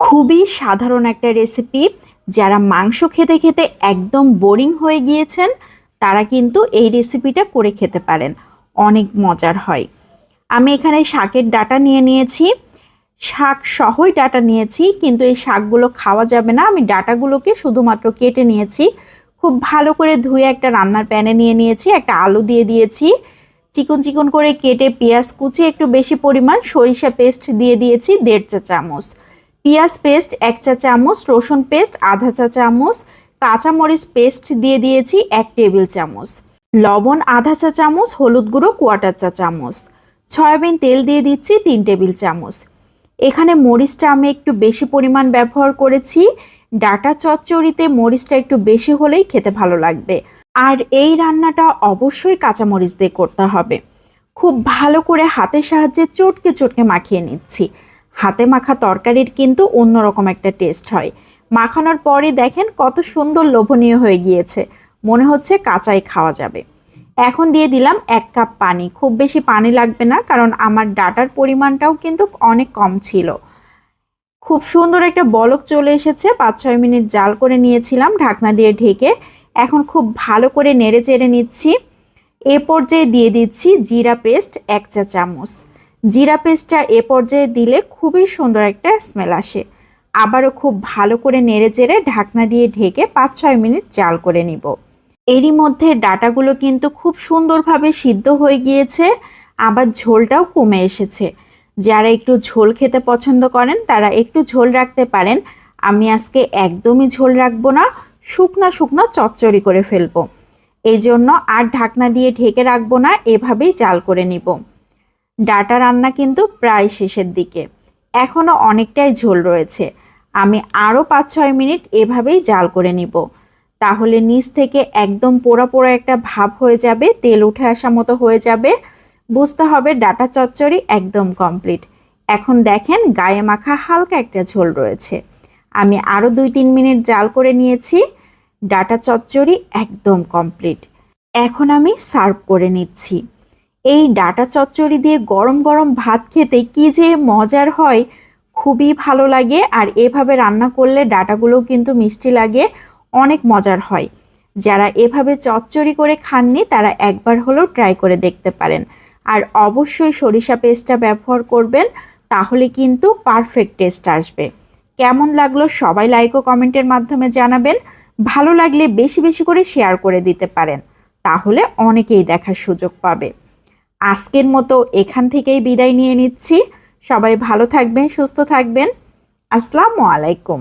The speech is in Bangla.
খুবই সাধারণ একটা রেসিপি যারা মাংস খেতে খেতে একদম বোরিং হয়ে গিয়েছেন, তারা কিন্তু এই রেসিপিটা করে খেতে পারেন। অনেক মজার হয়। আমি এখানে শাকের ডাটা নিয়ে নিয়েছি। শাক সহই ডাটা নিয়েছি, কিন্তু এই শাকগুলো খাওয়া যাবে না। আমি ডাটাগুলোকে শুধুমাত্র কেটে নিয়েছি। খুব ভালো করে ধুয়ে একটা রান্নার প্যানে নিয়ে নিয়েছি, একটা আলু দিয়ে দিয়েছি। চিকন চিকন করে কেটে পেঁয়াজ কুচি একটু বেশি পরিমাণ, সরিষা পেস্ট দিয়ে দিয়েছি, দেড় চা চামচ পেঁয়াজ পেস্ট, এক চা চামচ, রসুন পেস্ট, আধা চা চামচ, কাঁচামরিচ পেস্ট দিয়ে দিয়েছি এক টেবিল চামচ, লবণ আধা চা চামচ, হলুদ গুঁড়ো কোয়াটার চা চামচ, সয়াবিন তেল দিয়ে দিচ্ছি তিন টেবিল চামচ। এখানে মরিচটা আমি একটু বেশি পরিমাণ ব্যবহার করেছি। ডাটা চচ্চড়িতে মরিচটা একটু বেশি হলেই খেতে ভালো লাগবে। আর এই রান্নাটা অবশ্যই কাঁচামরিচ দিয়ে করতে হবে। খুব ভালো করে হাতের সাহায্যে চটকে চটকে মাখিয়ে নিচ্ছি। হাতে মাখা তরকারির কিন্তু অন্যরকম একটা টেস্ট হয়। মাখানোর পরে দেখেন কত সুন্দর লোভনীয় হয়ে গিয়েছে। মনে হচ্ছে কাঁচাই খাওয়া যাবে। এখন দিয়ে দিলাম এক কাপ পানি। খুব বেশি পানি লাগবে না, কারণ আমার ডাটার পরিমাণটাও কিন্তু অনেক কম ছিল। খুব সুন্দর একটা বলক চলে এসেছে। পাঁচ ছয় মিনিট জাল করে নিয়েছিলাম, ঢাকনা দিয়ে ঢেকে। এখন খুব ভালো করে নেড়ে চেড়ে নিচ্ছি। এ পর্যায়ে দিয়ে দিচ্ছি জিরা পেস্ট এক চা চামচ জিরা পেস্টটা এ পর্যায়ে দিলে খুবই সুন্দর একটা স্মেল আসে। আবারও খুব ভালো করে নেড়ে চেড়ে ঢাকনা দিয়ে ঢেকে পাঁচ ছয় মিনিট জাল করে নিব। এরই মধ্যে ডাটাগুলো কিন্তু খুব সুন্দরভাবে সিদ্ধ হয়ে গিয়েছে, আবার ঝোলটাও কমে এসেছে। যারা একটু ঝোল খেতে পছন্দ করেন, তারা একটু ঝোল রাখতে পারেন। আমি আজকে একদমই ঝোল রাখব না, শুকনা শুকনা চচ্চড়ি করে ফেলব। এই জন্য আর ঢাকনা দিয়ে ঢেকে রাখব না, এভাবেই জাল করে নিব। ডাটা রান্না কিন্তু প্রায় শেষের দিকে। এখনও অনেকটাই ঝোল রয়েছে। আমি আরও পাঁচ ছয় মিনিট এভাবেই জাল করে নিব। তাহলে নিচ থেকে একদম পোড়া পোড়া একটা ভাব হয়ে যাবে, তেল উঠে আসা মতো হয়ে যাবে। বুঝতে হবে ডাটা চচ্চড়ি একদম কমপ্লিট। এখন দেখেন গায়ে মাখা হালকা একটা ঝোল রয়েছে। আমি আরও দুই তিন মিনিট জাল করে নিয়েছি। ডাটা চচ্চড়ি একদম কমপ্লিট। এখন আমি সার্ভ করে নিচ্ছি। এই ডাটা চচ্চড়ি দিয়ে গরম গরম ভাত খেতে কি যে মজার হয়, খুবই ভালো লাগে। আর এভাবে রান্না করলে ডাটাগুলোও কিন্তু মিষ্টি লাগে, অনেক মজার হয়। যারা এভাবে চচ্চড়ি করে খাননি, তারা একবার হলেও ট্রাই করে দেখতে পারেন। আর অবশ্যই সরিষা পেস্টটা ব্যবহার করবেন, তাহলে কিন্তু পারফেক্ট টেস্ট আসবে। কেমন লাগল সবাই লাইক ও কমেন্টের মাধ্যমে জানাবেন। ভালো লাগলে বেশি বেশি করে শেয়ার করে দিতে পারেন। তাহলে অনেকেই দেখার সুযোগ পাবে। আজকের মতো এখান থেকেই বিদায় নিয়ে নিচ্ছি। সবাই ভালো থাকবেন সুস্থ থাকবেন। আসসালামু আলাইকুম।